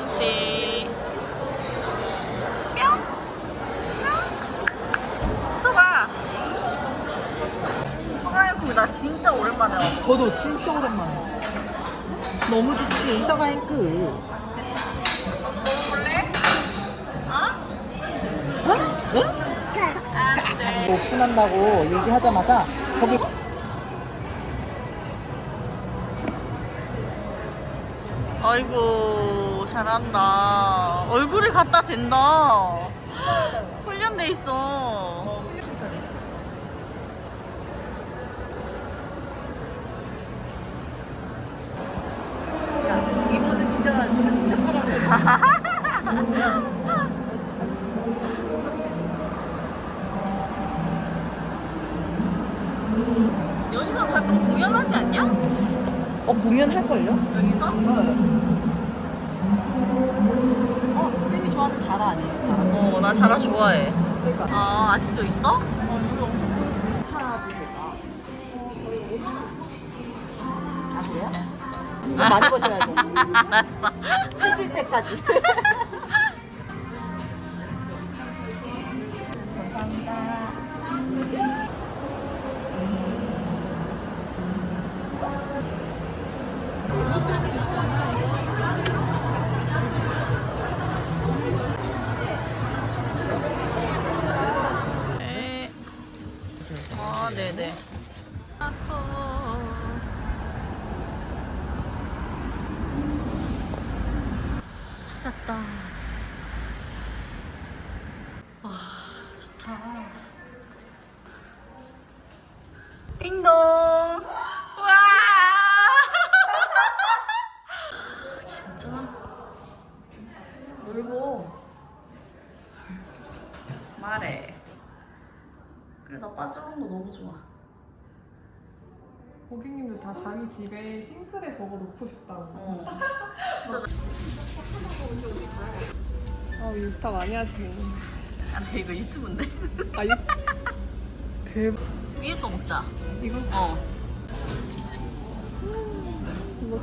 런치 뿅! 뿅! 소가! 소가행쿠 나 진짜 오랜만에 와 저도 진짜 오랜만에. 너무 좋지, 이사가 행크. 오픈한다고 얘기하자마자 거기 아이고 잘한다. 얼굴이 갖다 댄다. 훈련돼 있어. 이분은 진짜 진짜 똑똑하라고. 여기서 가끔 공연하지 않냐? 어 공연할걸요? 여기서? 어 쌤이 좋아하는 자라 아니에요? 자라. 어, 나 자라 좋아해. 그러니까. 아, 아직도 있어? 어 이거 엄청 차도 제가. 아 그래요? 돈 많이 버셔야 돼. 알았어. 해질 때까지. 아, 네네. 찾았다. 와, 좋다. 띵동. 와. 진짜 넓어. 말해. 그래 나 빠져온 거 너무 좋아. 고객님들 다 자기 집에 싱크대 적어 놓고 싶다고. 어. 아 인스타 많이 하시네. 안돼 이거 유튜브인데. 아 이... 대박. 위에 거 먹자. 이거 어. 이거.